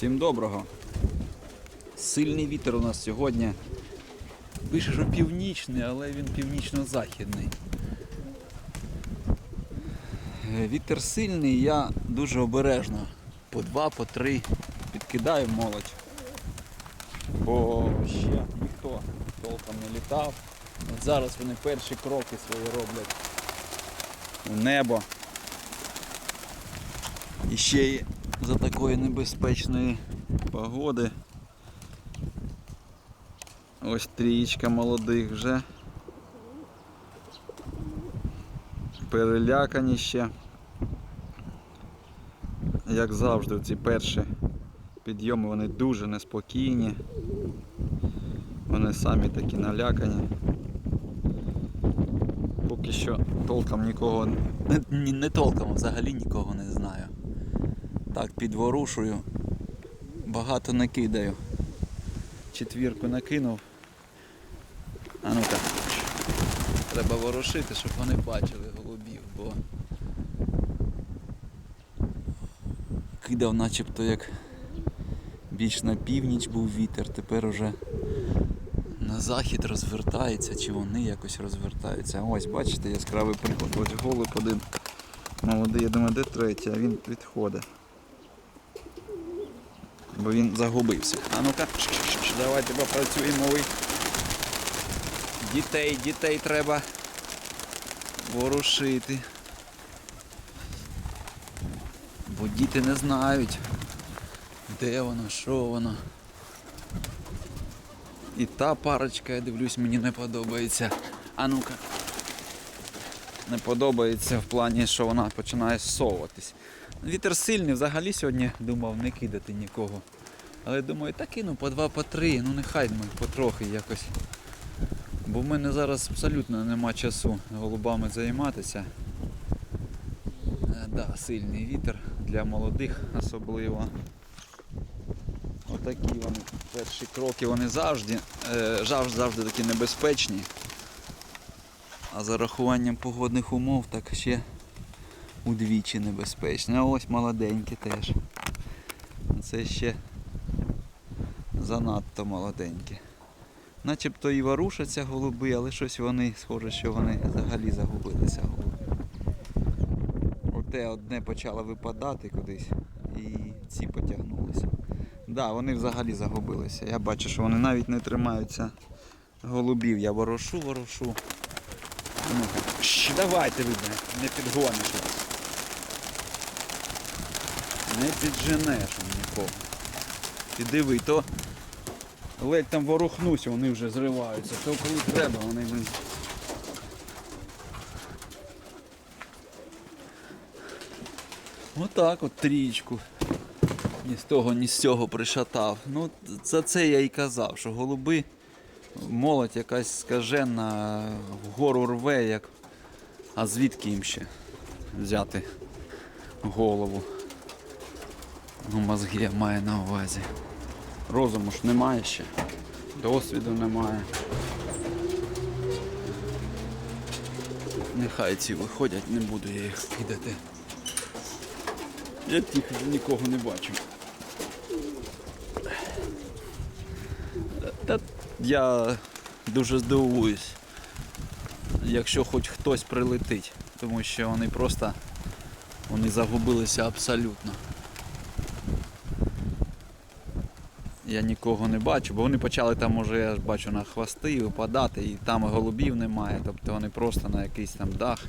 Всім доброго. Сильний вітер у нас сьогодні. Пише, що північний, але він північно-західний. Е, Вітер сильний, я дуже обережно. По два, по три підкидаю молодь. Бо ще ніхто толком не літав. От зараз вони перші кроки свої роблять у небо. І ще й за такої небезпечної погоди. Ось трієчка молодих вже. Перелякані ще. Як завжди, ці перші підйоми вони дуже неспокійні. Вони самі такі налякані. Поки що толком нікого, не, не толком, взагалі нікого не знаю. Так, підворушую. Багато не кидаю. Четвірку накинув. А ну-ка. Треба ворушити, щоб вони бачили голубів, бо кидав начебто як більш на північ був вітер, тепер уже на захід розвертається, чи вони якось розвертаються. Ось, бачите, яскравий приклад. Ось голуб один молодий, я думаю, де третій, а він відходить. Бо він загубився. А ну-ка, давайте попрацюємо. ви. Дітей, дітей треба ворушити. Бо діти не знають, де воно, що воно. І та парочка, я дивлюсь, мені не подобається. А ну-ка. Не подобається в плані, що вона починає совуватись. Вітер сильний, взагалі сьогодні думав не кидати нікого. Але думаю, та кину по два, по три, ну нехай ми потрохи якось. Бо в мене зараз абсолютно нема часу голубами займатися. Е, Да, сильний вітер для молодих особливо. Отакі вони перші кроки вони завжди, е, завжди, завжди такі небезпечні. А за рахуванням погодних умов так ще удвічі небезпечні. А ось молоденькі теж. Це ще занадто молоденькі. Начебто і ворушаться голуби, але щось вони, схоже, що вони взагалі загубилися голуби. Оте одне почало випадати кудись і ці потягнулися. Так, да, вони взагалі загубилися. Я бачу, що вони навіть не тримаються голубів. Я ворошу, ворошу. Ну, давайте мене, не підгониш вас. Не підженеш нікого. Ти диви, то ледь там ворухнуся, вони вже зриваються. То коли треба, вони. Отак от трічку. Ні з того, ні з цього пришатав. Ну, за це я і казав, що голуби, молодь якась скажена, вгору рве, як. А звідки їм ще взяти голову? Ну, мозги я маю на увазі. Розуму ж немає ще, досвіду немає. Нехай ці виходять, не буду я їх кидати. Я тих нікого не бачу. Та я дуже здивуюсь, якщо хоч хтось прилетить, тому що вони просто вони загубилися абсолютно. Я нікого не бачу, бо вони почали там уже, я ж бачу, на хвости випадати, і там голубів немає, тобто вони просто на якийсь там дах,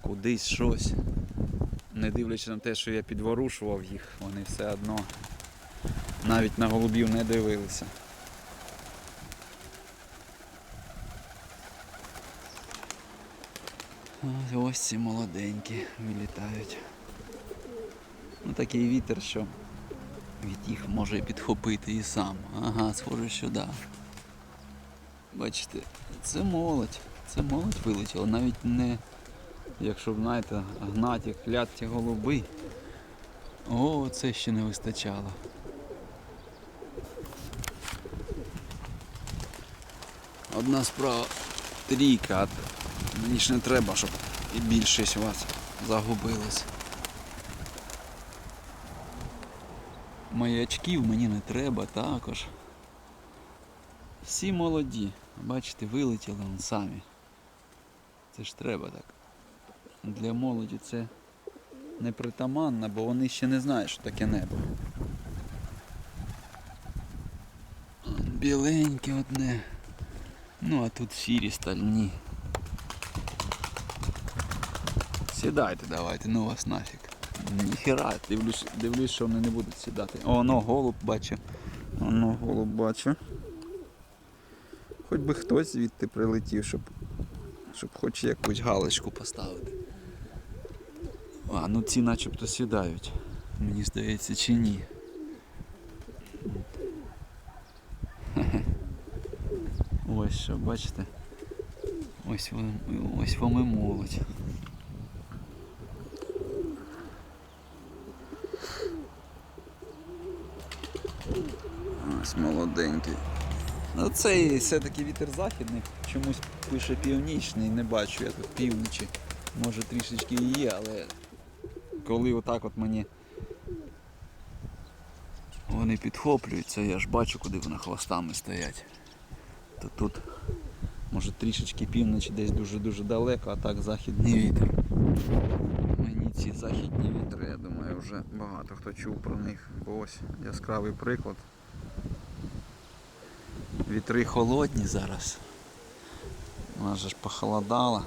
кудись щось. Не дивлячись на те, що я підворушував їх, вони все одно навіть на голубів не дивилися. Ось ці молоденькі вилітають. Ну такий вітер, що від їх може підхопити і сам. Ага, схоже, що да. Бачите, це молодь. Це молодь вилетіла, навіть не, якщо знаєте, гнаті, кляті голуби. О, це ще не вистачало. Одна справа трійка, мені ж не треба, щоб і більшість у вас загубилась. Маячків мені не треба також. Всі молоді. Бачите, вилетіли вон самі. Це ж треба так. Для молоді це непритаманно, бо вони ще не знають, що таке небо. Біленьке одне. Ну а тут сірі стальні. Сідайте давайте, ну вас нафіг. Ніхера, дивлюсь, дивлюсь, що вони не будуть сідати. О, ну, голуб бачу. Оно, голуб бачу. Хоч би хтось звідти прилетів, щоб, щоб хоч якусь галочку поставити. А, ну ці начебто сідають. Мені здається, чи ні. Ось що, бачите? Ось вони, ось вам і молодь. Ось молоденький. Ну цей все-таки вітер західний, чомусь пише північний, не бачу я тут півночі. Може трішечки і є, але коли отак от мені вони підхоплюються, я ж бачу, куди вони хвостами стоять. То тут може трішечки півночі десь дуже-дуже далеко, а так західний вітер. Мені ці західні вітри, я думаю, вже багато хто чув про них. Бо ось яскравий приклад. Вітри холодні зараз. Вона же ж похолодала.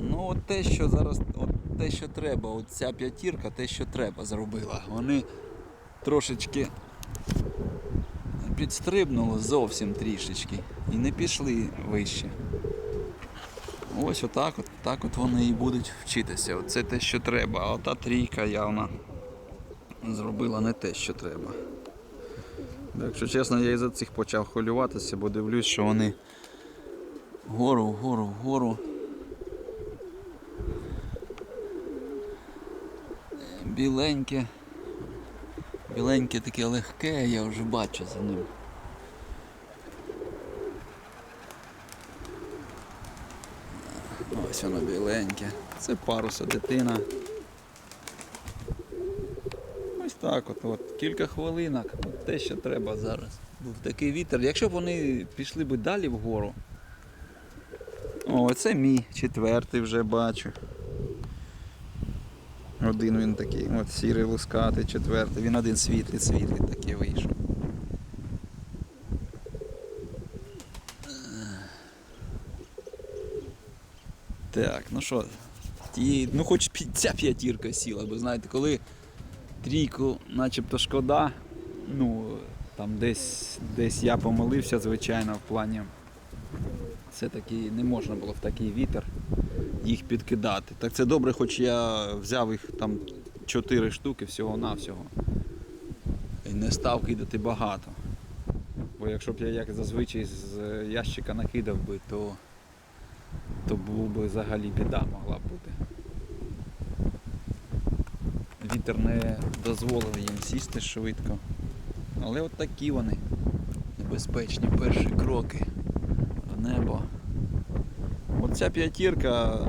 Ну от те, що зараз, от те, що треба, от ця п'ятірка, те, що треба, зробила. Вони трошечки підстрибнули зовсім трішечки і не пішли вище. Ось отак от, так от вони і будуть вчитися. Оце те, що треба. А ота трійка явно зробила не те, що треба. Якщо чесно, я із-за цих почав хвилюватися, бо дивлюсь, що вони вгору, вгору, вгору. Біленьке. Біленьке таке легке, я вже бачу за ним. Ось воно біленьке. Це паруса дитина. Ось так от, от кілька хвилинок, от те, що треба зараз. Був такий вітер. Якщо б вони пішли б далі вгору. О, це мій четвертий вже бачу. Один він такий, от сірий лускатий, четвертий. Він один світлий, світлий такий вийшов. Так, ну що, ті, ну хоч ця п'ятірка сіла, бо знаєте, коли трійку начебто шкода, ну там десь, десь я помилився, звичайно, в плані. Все-таки не можна було в такий вітер їх підкидати. Так це добре, хоч я взяв їх там 4 штуки всього-навсього. І не став кидати багато. Бо якщо б я як зазвичай з ящика накидав би, то, то був би взагалі біда могла б бути. Вітер не дозволив їм сісти швидко. Але от такі вони небезпечні перші кроки в небо. Оця п'ятірка,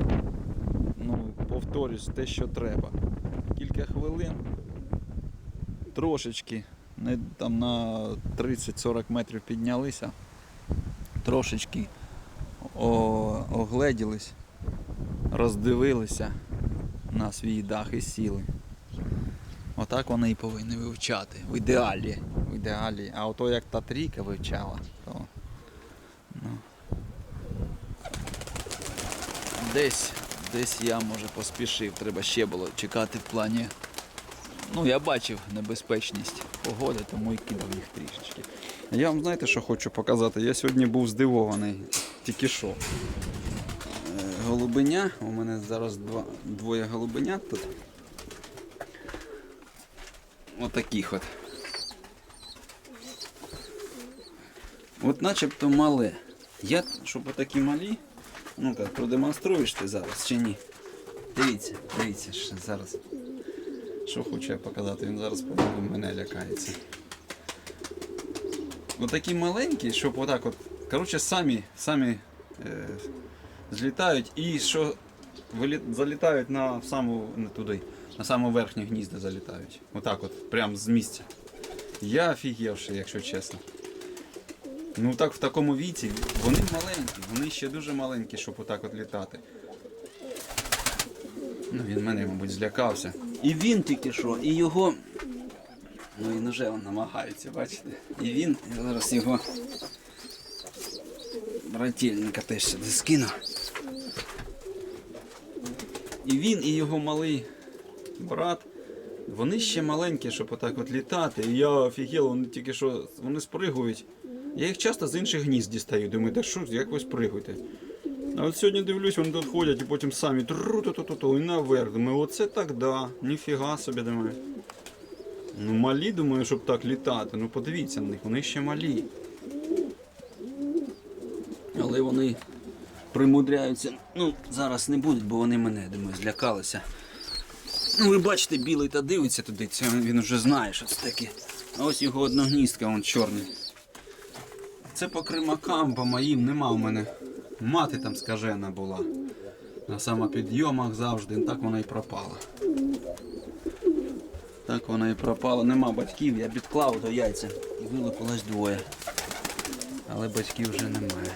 ну, повторюсь, те, що треба. Кілька хвилин, трошечки, не там на 30-40 метрів піднялися, трошечки огледілись, роздивилися на свій дах і сіли. Отак вони і повинні вивчати. В ідеалі. В ідеалі. А ото як та трійка вивчала, то ну, десь, десь я може поспішив. Треба ще було чекати в плані. Ну, я бачив небезпечність погоди, тому і кидав їх трішечки. Я вам знаєте, що хочу показати? Я сьогодні був здивований, тільки що. Е, Голубеня, у мене зараз два, двоє голубенят тут. Отаких от. От начебто мале. Я, щоб отакі малі, ну-ка, продемонструєш ти зараз чи ні? Дивіться, дивіться, що зараз. Що хочу я показати, він зараз по-моєму мене лякається. Отакі маленькі, щоб отак от. Коротше, самі, самі е, злітають і що вилі- залітають на саму не туди, на саме верхнє гнізда залітають. Отак от, прям з місця. Я офігівши, якщо чесно. Ну так в такому віці вони маленькі, вони ще дуже маленькі, щоб отак от літати. Ну він мене, мабуть, злякався. І він тільки що, і його. Ну і він намагається, бачите? І він, я зараз його брательника теж сюди скину. І він, і його малий брат. Вони ще маленькі, щоб отак от літати. І я офігел, вони тільки що вони спригують. Я їх часто з інших гнізд дістаю. Думаю, так що як ви спригуєте? А от сьогодні дивлюсь, вони тут ходять і потім самі тру-ту-ту-ту, і наверх. Думаю, оце так да. Ніфіга собі думаю. Ну малі, думаю, щоб так літати. Ну подивіться на них, вони ще малі. Але вони примудряються. Ну, зараз не будуть, бо вони мене, думаю, злякалися. Ну, ви бачите, білий та дивиться туди, це він вже знає, що це таке. А ось його одногністка, вон чорний. Це по кримакам, по моїм нема в мене. Мати там скажена була. На самопідйомах завжди, так вона і пропала. Так вона і пропала. Нема батьків, я підклав до яйця і вилупилось двоє. Але батьків вже немає.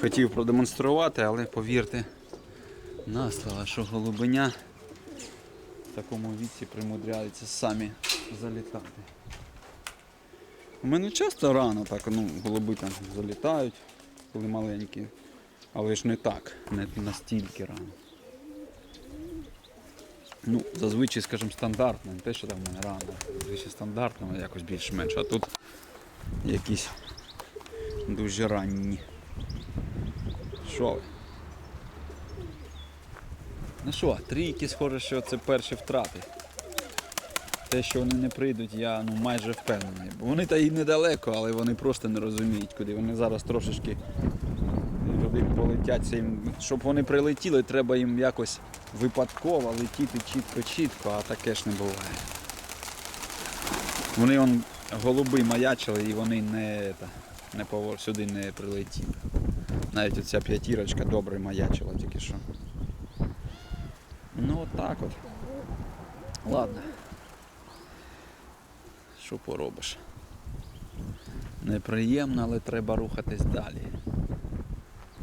Хотів продемонструвати, але повірте на що голубеня в такому віці примудряються самі залітати. У мене часто рано так, ну, голуби там залітають, коли маленькі. Але ж не так, не настільки рано. Ну, зазвичай, скажімо, стандартно, не те, що там в мене рано. Зазвичай стандартно, якось більш-менш. А тут якісь дуже ранні. Що? Ну що, трійки, схоже, що це перші втрати. Те, що вони не прийдуть, я ну, майже впевнений. Вони та й недалеко, але вони просто не розуміють, куди. Вони зараз трошечки туди полетять. Їм, щоб вони прилетіли, треба їм якось випадково летіти чітко-чітко, а таке ж не буває. Вони он, голуби маячили і вони не, та, не повор, сюди не прилетіли. Навіть оця п'ятірочка добре маячила тільки що. Ну от так от. Ладно. Що поробиш? Неприємно, але треба рухатись далі.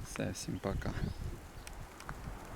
Все, всім пока.